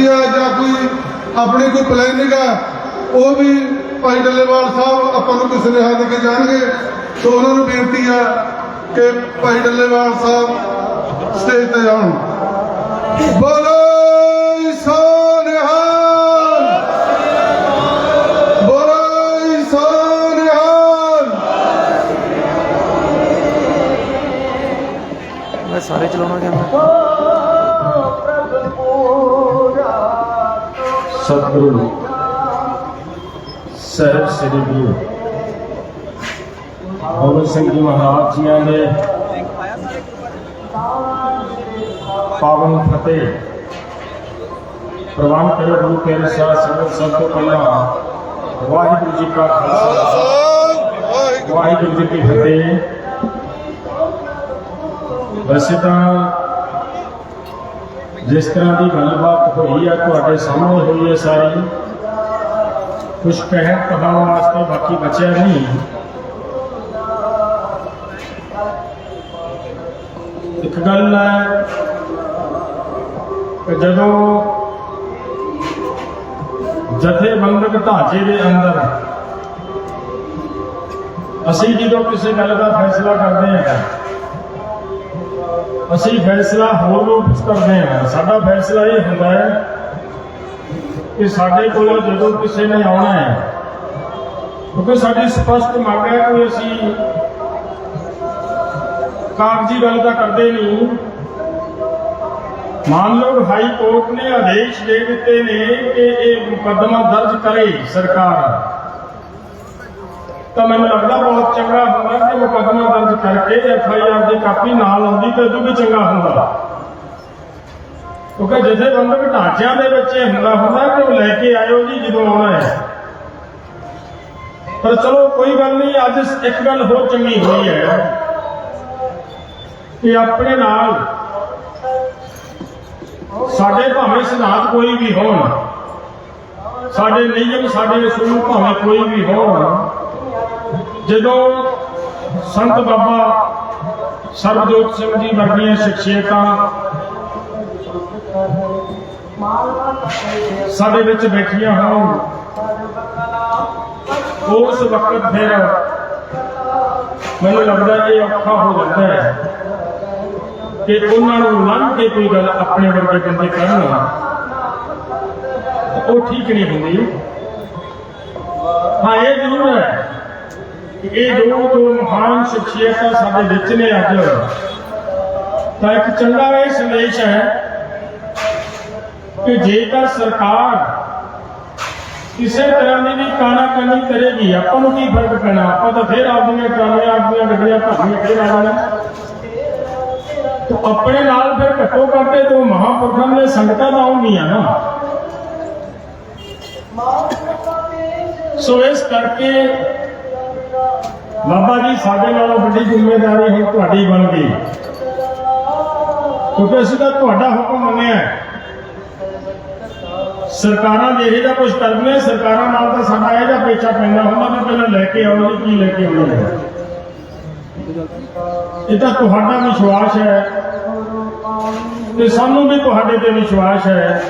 ਬੇਨਤੀ ਹੈ ਜਾਂ ਕੋਈ ਆਪਣੀ ਕੋਈ ਪਲੈਨਿੰਗ ਹੈ ਉਹ ਵੀ ਭਾਈ ਡੱਲੇਵਾਲ ਸਾਹਿਬ ਆਪਾਂ ਨੂੰ ਕੋਈ ਸੁਨੇਹਾ ਦੇ ਕੇ ਜਾਣਗੇ। ਸੋ ਉਹਨਾਂ ਨੂੰ ਬੇਨਤੀ ਹੈ ਕਿ ਭਾਈ ਡੱਲੇਵਾਲ ਸਾਹਿਬ ਸਟੇਜ ਤੇ ਆਉਣ। ਬੋਲੋ ਸਾਰੇ ਚਲਾਉਣਾ ਕੈਮਰਾ ਸਤਿਗੁਰੂ ਸਾਹਿਬ ਸ੍ਰੀ ਗੁਰੂ ਗੋਬਿੰਦ ਸਿੰਘ ਜੀ ਮਹਾਰਾਜ ਜੀਆਂ ਦੇ ਪਾਵਨ ਫਤਿਹ ਪ੍ਰਵਾਨ ਕਰੇ ਗੁਰੂ ਪਿਆਰੇ ਸਾਹਿਬ ਸੰਗਤ ਸਭ ਤੋਂ ਪਹਿਲਾਂ ਵਾਹਿਗੁਰੂ ਜੀ ਕਾ ਖਾਲਸਾ ਵਾਹਿਗੁਰੂ ਜੀ ਕੀ ਫਤਿਹ ਵੈਸੇ ਤਾਂ ਜਿਸ ਤਰ੍ਹਾਂ ਦੀ ਗੱਲਬਾਤ ਹੋਈ ਹੈ ਤੁਹਾਡੇ ਸਾਹਮਣੇ ਹੋਈ ਹੈ ਸਾਰੀ ਕੁਝ ਕਹਿਣ ਕਹਾਉਣ ਵਾਸਤੇ ਬਾਕੀ ਬਚਿਆ ਨਹੀਂ। ਇੱਕ ਗੱਲ ਹੈ ਕਿ ਜਦੋਂ ਜਥੇਬੰਦਕ ਢਾਂਚੇ ਦੇ ਅੰਦਰ ਅਸੀਂ ਜਦੋਂ ਕਿਸੇ ਗੱਲ ਦਾ ਫੈਸਲਾ ਕਰਦੇ ਹਾਂ ਅਸੀਂ ਫੈਸਲਾ ਹੋਰ ਰੂਪ ਕਰਦੇ ਹਾਂ। ਸਾਡਾ ਫੈਸਲਾ ਇਹ ਹੁੰਦਾ ਹੈ ਕਿ ਸਾਡੇ ਕੋਲ ਜਦੋਂ ਕਿਸੇ ਨੇ ਆਉਣਾ ਹੈ, ਕਿਉਂਕਿ ਸਾਡੀ ਸਪਸ਼ਟ ਮੰਗ ਹੈ ਕਿ ਅਸੀਂ ਕਾਗਜ਼ੀ ਗੱਲ ਤਾਂ ਕਰਦੇ ਨਹੀਂ। ਮਾਨਯੋਗ ਹਾਈ ਕੋਰਟ ਨੇ ਆਦੇਸ਼ ਦੇ ਦਿੱਤੇ ਨੇ ਕਿ ਇਹ ਮੁਕੱਦਮਾ ਦਰਜ ਕਰੇ ਸਰਕਾਰ। ਤਾਂ ਮੈਨੂੰ ਲੱਗਦਾ ਬਹੁਤ ਚੰਗਾ ਹੁੰਦਾ ਕਿ ਮੁਕੱਦਮਾ ਦਰਜ ਕਰਕੇ ਐਫ ਆਈ ਆਰ ਦੀ ਕਾਪੀ ਨਾਲ ਆਉਂਦੀ ਤਾਂ ਉਦੋਂ ਵੀ ਚੰਗਾ ਹੁੰਦਾ। ਕਿਉਂਕਿ ਜਥੇਬੰਦਕ ਢਾਂਚਿਆਂ ਦੇ ਵਿੱਚ ਇਹ ਹੁੰਦਾ ਹੁੰਦਾ ਕਿ ਉਹ ਲੈ ਕੇ ਆਇਓ ਜੀ ਜਦੋਂ ਆਉਣਾ ਹੈ। ਪਰ ਚਲੋ ਕੋਈ ਗੱਲ ਨਹੀਂ, ਅੱਜ ਇੱਕ ਗੱਲ ਹੋਰ ਚੰਗੀ ਹੋਈ ਹੈ ਕਿ ਆਪਣੇ ਨਾਲ ਸਾਡੇ ਭਾਵੇਂ ਸਿਧਾਂਤ ਕੋਈ ਵੀ ਹੋਣ, ਸਾਡੇ ਨਿਯਮ, ਸਾਡੇ ਅਸੂਲ ਭਾਵੇਂ ਕੋਈ ਵੀ ਹੋਣ ਜਦੋਂ ਸੰਤ ਬਾਬਾ ਸਰਬਜੋਤ ਸਿੰਘ ਜੀ ਵਰਗੀਆਂ ਸ਼ਖਸੀਅਤਾਂ ਸਾਡੇ ਵਿੱਚ ਬੈਠੀਆਂ ਹੋਣ, ਉਸ ਵਕਤ ਫਿਰ ਮੈਨੂੰ ਲੱਗਦਾ ਇਹ ਔਖਾ ਹੋ ਜਾਂਦਾ ਹੈ ਕਿ ਉਹਨਾਂ ਨੂੰ ਲੰਘ ਕੇ ਕੋਈ ਗੱਲ ਆਪਣੇ ਵਰਗੇ ਬੰਦੇ ਕਰਨ ਉਹ ਠੀਕ ਨਹੀਂ ਹੁੰਦੀ। ਹਾਂ, ਇਹ ਜ਼ਰੂਰ ਹੈ। ਇਹ ਜੋ ਦੋ ਮਹਾਨ ਸ਼ਖਸੀਅਤਾਂ ਸਾਡੇ ਵਿੱਚ ਨੇ ਅੱਜ। ਤਾਂ ਇੱਕ ਚੰਗਾ ਇਹ ਸੰਦੇਸ਼ ਹੈ ਕਿ ਜੇਕਰ ਸਰਕਾਰ ਕਿਸੇ ਤਰ੍ਹਾਂ ਦੀ ਵੀ ਕਾਣਾ ਕਾਨੀ ਕਰੇਗੀ, ਆਪਾਂ ਨੂੰ ਕੀ ਫ਼ਰਕ ਪੈਣਾ? ਆਪਾਂ ਤਾਂ ਫੇਰ ਆਪਦੀਆਂ ਕਾਨੀਆਂ ਆਪਦੀਆਂ ਗੱਡੀਆਂ ਭਰਨੀਆਂ, ਫੇਰ ਆ ਤਾਂ ਆਪਣੇ ਨਾਲ ਫਿਰ ਘੱਟੋ ਘੱਟੇ ਤੋਂ ਮਹਾਂਪੁਰਖਾਂ ਦੀਆਂ ਸੰਗਤਾਂ ਤਾਂ ਆਉਣਗੀਆਂ ਨਾ। ਸੋ ਇਸ ਕਰਕੇ ਬਾਬਾ ਜੀ, ਸਾਡੇ ਨਾਲੋਂ ਵੱਡੀ ਜ਼ਿੰਮੇਵਾਰੀ ਹੁਣ ਤੁਹਾਡੀ ਬਣ ਗਈ। ਕਿਉਂਕਿ ਅਸੀਂ ਤਾਂ ਤੁਹਾਡਾ ਹੁਕਮ ਮੰਨਿਆ ਸਰਕਾਰਾਂ ਦੇ ਇਹਦਾ ਜਿਹਾ ਕੁਝ ਕਰਦੀਆਂ ਸਰਕਾਰਾਂ ਨਾਲ ਤਾਂ ਸਾਡਾ ਇਹਦਾ ਪੇਚਾ ਪੈਂਦਾ ਹੁੰਦਾ ਵੀ ਪਹਿਲਾਂ ਲੈ ਕੇ ਆਉਣਾ ਕੀ ਲੈ ਕੇ ਆਉਣਾ ਇਹ ਤਾਂ ਤੁਹਾਡਾ ਵਿਸ਼ਵਾਸ ਹੈ। ਤੇ ਸਾਨੂੰ ਵੀ ਤੁਹਾਡੇ ਤੇ ਵਿਸ਼ਵਾਸ ਹੈ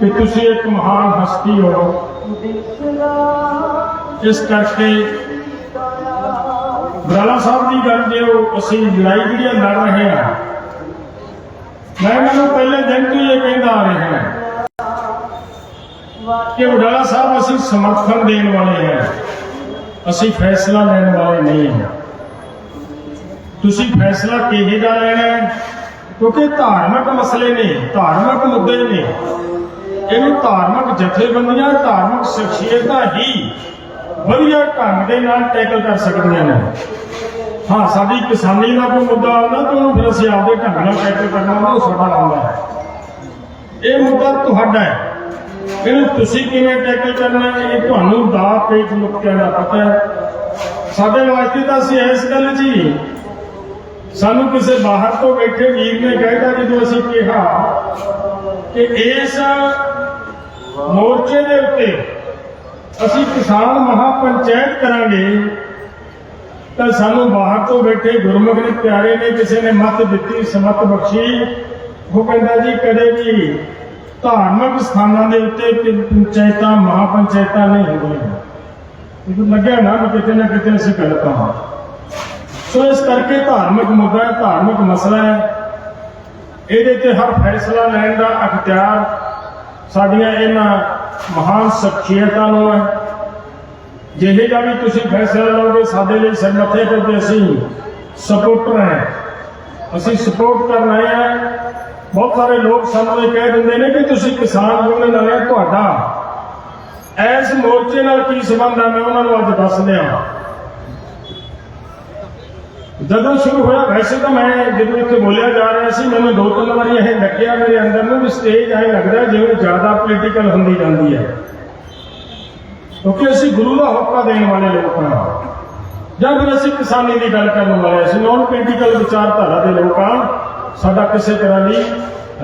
ਕਿ ਤੁਸੀਂ ਇੱਕ ਮਹਾਨ ਹਸਤੀ ਹੋ। ਇਸ ਕਰਕੇ ਬਰਾਲਾ ਸਾਹਿਬ ਦੀ ਗੱਲ ਜੇ ਉਹ ਅਸੀਂ ਲੜਾਈ ਜਿਹੜੀ ਲੜ ਰਹੇ ਹਾਂ। ਮੈਂ ਇਹਨਾਂ ਪਹਿਲੇ ਦਿਨ ਤੋਂ ਇਹ ਕਹਿੰਦਾ ਆ ਰਿਹਾ ਕਿ ਵਡਾਲਾ ਸਾਹਿਬ ਅਸੀਂ ਸਮਰਥਨ ਦੇਣ ਵਾਲੇ ਹਾਂ। ਅਸੀਂ ਫੈਸਲਾ ਲੈਣ ਵਾਲੇ ਨਹੀਂ ਹਾਂ। ਤੁਸੀਂ ਫੈਸਲਾ ਕਿਹੇ ਦਾ ਲੈਣਾ ਹੈ? ਕਿਉਂਕਿ ਧਾਰਮਿਕ ਮਸਲੇ ਨੇ, ਧਾਰਮਿਕ ਮੁੱਦੇ ਨੇ। ਇਹਨੂੰ ਧਾਰਮਿਕ ਜਥੇਬੰਦੀਆਂ, ਧਾਰਮਿਕ ਸ਼ਖਸੀਅਤਾਂ ਹੀ ਵਧੀਆ ਢੰਗ ਦੇ ਨਾਲ ਟੈਕਲ ਕਰ ਸਕਦੀਆਂ ਨੇ। ਹਾਂ, ਸਾਡੀ ਕਿਸਾਨੀ ਦਾ ਕੋਈ ਮੁੱਦਾ ਆਉਂਦਾ, ਤਾਂ ਉਹਨੂੰ ਫਿਰ ਅਸੀਂ ਆਪਦੇ ਢੰਗ ਨਾਲ ਟੈਕਲ ਕਰਨਾ ਉਹ ਸਾਡਾ ਆਉਂਦਾ ਹੈ। ਇਹ ਮੁੱਦਾ ਤੁਹਾਡਾ ਹੈ। ਇਹਨੂੰ ਤੁਸੀਂ ਕਿਵੇਂ ਟੈਕਲ ਕਰਨਾ ਇਹ ਤੁਹਾਨੂੰ ਦਾ ਪੇਚ ਨੁਕਤਿਆਂ ਦਾ ਪਤਾ ਹੈ। ਸਾਡੇ ਵਾਸਤੇ ਤਾਂ ਅਸੀਂ ਇਸ ਗੱਲ ਜੀ ਸਾਨੂੰ ਕਿਸੇ ਬਾਹਰ ਤੋਂ ਬੈਠੇ ਵੀਰ ਨੇ ਕਹਿਤਾ, ਜਦੋਂ ਅਸੀਂ ਕਿਹਾ ਕਿ ਇਸ ਮੋਰਚੇ ਦੇ ਉੱਤੇ ਅਸੀਂ ਕਿਸਾਨ ਮਹਾਪੰਚਾਇਤ ਕਰਾਂਗੇ, ਤਾਂ ਸਾਨੂੰ ਬਾਹਰ ਤੋਂ ਬੈਠੇ ਗੁਰਮੁਖ ਨੇ ਪਿਆਰੇ ਨੇ, ਕਿਸੇ ਨੇ ਮਤ ਦਿੱਤੀ, ਸਮਤ ਬਖਸ਼ੀ। ਉਹ ਕਹਿੰਦਾ ਜੀ, ਕਦੇ ਵੀ ਧਾਰਮਿਕ ਸਥਾਨਾਂ ਦੇ ਉੱਤੇ ਕਿ ਪੰਚਾਇਤਾਂ, ਮਹਾਪੰਚਾਇਤਾਂ ਨਹੀਂ ਹੁੰਦੀਆਂ। ਇਹ ਲੱਗਿਆ ਨਾ ਵੀ ਕਿਤੇ ਨਾ ਕਿਤੇ ਅਸੀਂ ਗਲਤ ਹਾਂ। ਸੋ ਇਸ ਕਰਕੇ ਧਾਰਮਿਕ ਮੁੱਦਾ ਹੈ, ਧਾਰਮਿਕ ਮਸਲਾ ਹੈ। ਇਹਦੇ ਤੇ ਹਰ ਫੈਸਲਾ ਲੈਣ ਦਾ ਅਖਤਿਆਰ ਸਾਡੀਆਂ ਇਹਨਾਂ ਮਹਾਨ ਸ਼ਖਸੀਅਤਾਂ ਨੂੰ ਹੈ। ਜਿਹੇ ਦਾ ਵੀ ਤੁਸੀਂ ਫੈਸਲਾ ਲਓਗੇ, ਸਾਡੇ ਲਈ ਸਿਰ ਮੱਥੇ ਤੇ ਅਸੀਂ ਸਪੋਰਟਰ ਹੈ। ਅਸੀਂ ਸਪੋਰਟ ਕਰਨ ਆਏ ਹਾਂ। ਬਹੁਤ ਸਾਰੇ ਲੋਕ ਸਾਨੂੰ ਇਹ ਕਹਿ ਦਿੰਦੇ ਨੇ ਕਿ ਤੁਸੀਂ ਕਿਸਾਨ ਯੂਨੀਅਨ ਨਾਲ ਤੁਹਾਡਾ। ਐਸ ਮੋਰਚੇ ਨਾਲ ਕੀ ਸੰਬੰਧ ਹੈ ਮੈਂ ਉਹਨਾਂ ਨੂੰ ਅੱਜ ਦੱਸ ਦਿਆਂ। ਜਦੋਂ ਸ਼ੁਰੂ ਹੋਇਆ ਵੈਸੇ ਤਾਂ ਮੈਂ ਜਦੋਂ ਇੱਥੇ ਬੋਲਿਆ ਜਾ ਰਿਹਾ ਸੀ ਮੈਨੂੰ ਦੋ ਤਿੰਨ ਵਾਰੀ ਇਹ ਲੱਗਿਆ ਮੇਰੇ ਅੰਦਰ ਨੂੰ ਵੀ ਸਟੇਜ ਐ ਲੱਗਦਾ ਜਿਵੇਂ ਜ਼ਿਆਦਾ ਪੋਲੀਟੀਕਲ ਹੁੰਦੀ ਜਾਂਦੀ ਹੈ ਕਿਉਂਕਿ ਅਸੀਂ ਗੁਰੂ ਦਾ ਹੁਕਮ ਦੇਣ ਵਾਲੇ ਲੋਕ ਹਾਂ ਜਾਂ ਫਿਰ ਅਸੀਂ ਕਿਸਾਨੀ ਦੀ ਗੱਲ ਕਰਨ ਵਾਲੇ ਅਸੀਂ ਨੌਨ ਪੋਲੀਟੀਕਲ ਵਿਚਾਰਧਾਰਾ ਦੇ ਲੋਕ ਹਾਂ ਸਾਡਾ ਕਿਸੇ ਤਰ੍ਹਾਂ ਦੀ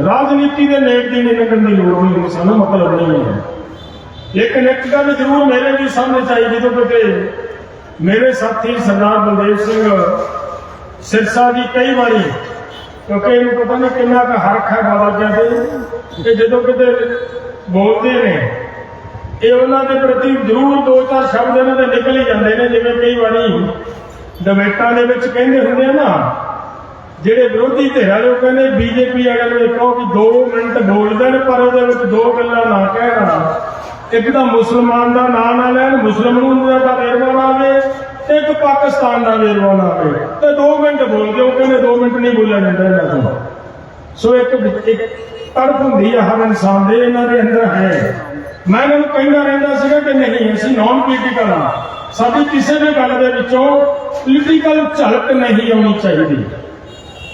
ਰਾਜਨੀਤੀ ਦੇ ਨੇਕ ਦੀ ਨਹੀਂ ਲੱਗਣ ਦੀ ਲੋੜ ਨਹੀਂ ਸਾਨੂੰ ਮਤਲਬ ਨਹੀਂ ਹੈ ਲੇਕਿਨ ਇੱਕ ਗੱਲ ਜ਼ਰੂਰ ਮੇਰੇ ਵੀ ਸਾਹਮਣੇ ਚਾਹੀਦੀ ਜਦੋਂ ਕਿਤੇ ਮੇਰੇ ਸਾਥੀ ਸਰਦਾਰ ਬਲਦੇਵ ਸਿੰਘ ਸਿਰਸਾ ਦੀ ਕਈ ਵਾਰੀ, ਕਿਉਂਕਿ ਇਹਨੂੰ ਪਤਾ ਨਹੀਂ ਕਿੰਨਾ ਕੁ ਹਰਖ ਹੈ ਬਾਬਾ ਜੀ ਦੇ। ਕਿ ਜਦੋਂ ਕਿਤੇ ਬੋਲਦੇ ਨੇ, ਇਹ ਉਹਨਾਂ ਦੇ ਪ੍ਰਤੀ ਜ਼ਰੂਰ ਦੋ ਚਾਰ ਸ਼ਬਦ ਇਹਨਾਂ ਦੇ ਨਿਕਲ ਹੀ ਜਾਂਦੇ ਨੇ। ਜਿਵੇਂ ਕਈ ਵਾਰੀ ਡਿਬੇਟਾਂ ਦੇ ਵਿੱਚ ਕਹਿੰਦੇ ਹੁੰਦੇ ਆ ਨਾ, ਜਿਹੜੇ ਵਿਰੋਧੀ ਧਿਰਾਂ ਵਾਲੇ ਉਹ ਕਹਿੰਦੇ ਬੀਜੇਪੀ ਵਾਲਿਆਂ ਨੂੰ ਕਹੋ ਕਿ 2 ਮਿੰਟ ਬੋਲਦੇ ਨੇ ਪਰ ਉਹਦੇ ਵਿੱਚ ਦੋ ਗੱਲਾਂ ਨਾ ਕਹਿਣਾ। ਇੱਕ ਤਾਂ ਮੁਸਲਮਾਨ ਦਾ ਨਾਂ ਨਾ ਲੈਣ, ਮੁਸਲਮਾਨ ਨੂੰ ਦਾ ਵੇਰਵਾ ਨਾ ਆਵੇ ਤੇ ਇੱਕ ਪਾਕਿਸਤਾਨ ਦਾ ਵੇਰਵਾ ਨਾ ਆਵੇ ਤੇ 2 ਮਿੰਟ ਬੋਲਦੇ ਉਹ ਕਹਿੰਦੇ 2 ਮਿੰਟ ਨਹੀਂ ਬੋਲਿਆ ਜਾਂਦਾ ਇਹਨਾਂ ਤੋਂ। ਸੋ ਇੱਕ ਇੱਕ ਤੜਪ ਹੁੰਦੀ ਹੈ ਹਰ ਇਨਸਾਨ ਦੇ, ਇਹਨਾਂ ਦੇ ਅੰਦਰ ਹੈ। ਮੈਂ ਇਹਨਾਂ ਨੂੰ ਕਹਿੰਦਾ ਰਹਿੰਦਾ ਸੀਗਾ ਕਿ ਨਹੀਂ, ਅਸੀਂ ਨਾਨ ਪੋਲੀਟੀਕਲ ਆ। ਸਾਡੀ ਕਿਸੇ ਵੀ ਗੱਲ ਦੇ ਵਿੱਚੋਂ ਪੋਲੀਟੀਕਲ ਝਲਕ ਨਹੀਂ ਆਉਣੀ ਚਾਹੀਦੀ।